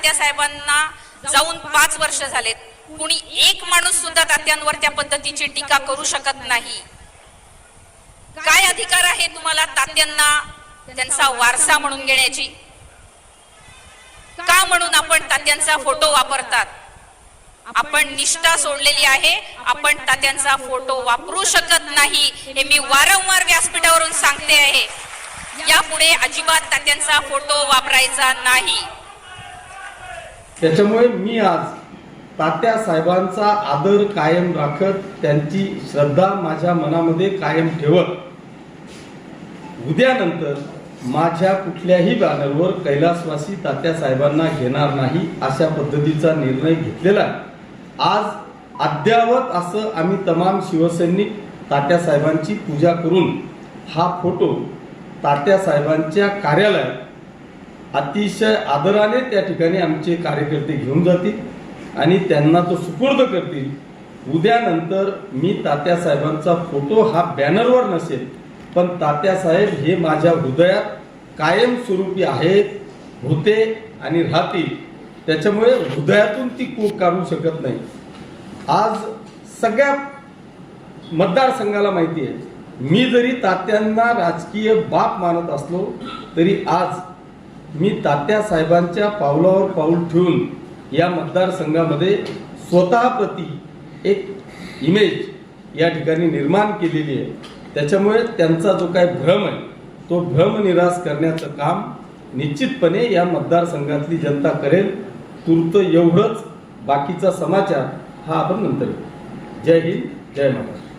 तात्यासाहेबांना जाऊन पाच वर्ष झालेत. कुणी एक माणूस सुद्धा तात्यांवर त्या पद्धतीची टीका करू शकत नाही. काय अधिकार आहे तुम्हाला तात्यांना त्यांचा वारसा म्हणून घेण्याची? का म्हणून आपण तात्यांचा फोटो वापरतात? आपण निष्ठा सोडलेली आहे आपण तात्यांचा फोटो वापरू शकत नाही हे मी वारंवार व्यासपीठावरून सांगते आहे. यापुढे अजिबात तात्यांचा फोटो वापरायचा नाही. त्याच्यामुळे मी आज तात्या साहेबांचा आदर कायम राखत त्यांची श्रद्धा माझ्या मनामध्ये कायम ठेवत उद्यानंतर माझ्या कुठल्याही बॅनरवर कैलासवासी तात्या साहेबांना घेणार नाही अशा पद्धतीचा निर्णय घेतलेला आहे. आज अद्यावत असं आम्ही तमाम शिवसैनिक तात्या साहेबांची पूजा करून हा फोटो तात्या साहेबांच्या कार्यालयात अतिशय आदराने त्या ठिकाणी आमचे कार्यकर्ते घेऊन जातील आणि त्यांना तो सुपूर्द करतील. उद्यानंतर मी तात्यासाहेबांचा फोटो हा बॅनरवर नसेल पण तात्यासाहेब हे माझ्या हृदयात कायमस्वरूपी आहेत होते आणि राहतील. त्याच्यामुळे हृदयातून ती कूक काढू शकत नाही. आज सगळ्या मतदारसंघाला माहिती आहे. मी जरी तात्यांना राजकीय बाप मानत असलो तरी आज मी तात्या साहेबांच्या पावलावर पाऊल ठेवून या मतदारसंघामध्ये स्वतःप्रती एक इमेज या ठिकाणी निर्माण केलेली आहे. त्याच्यामुळे त्यांचा जो काही भ्रम आहे तो भ्रम निराश करण्याचं काम निश्चितपणे या मतदारसंघातली जनता करेल. तूर्त एवढंच बाकीचा समाचार हा आपण नंतर जय हिंद जय महाराष्ट्र.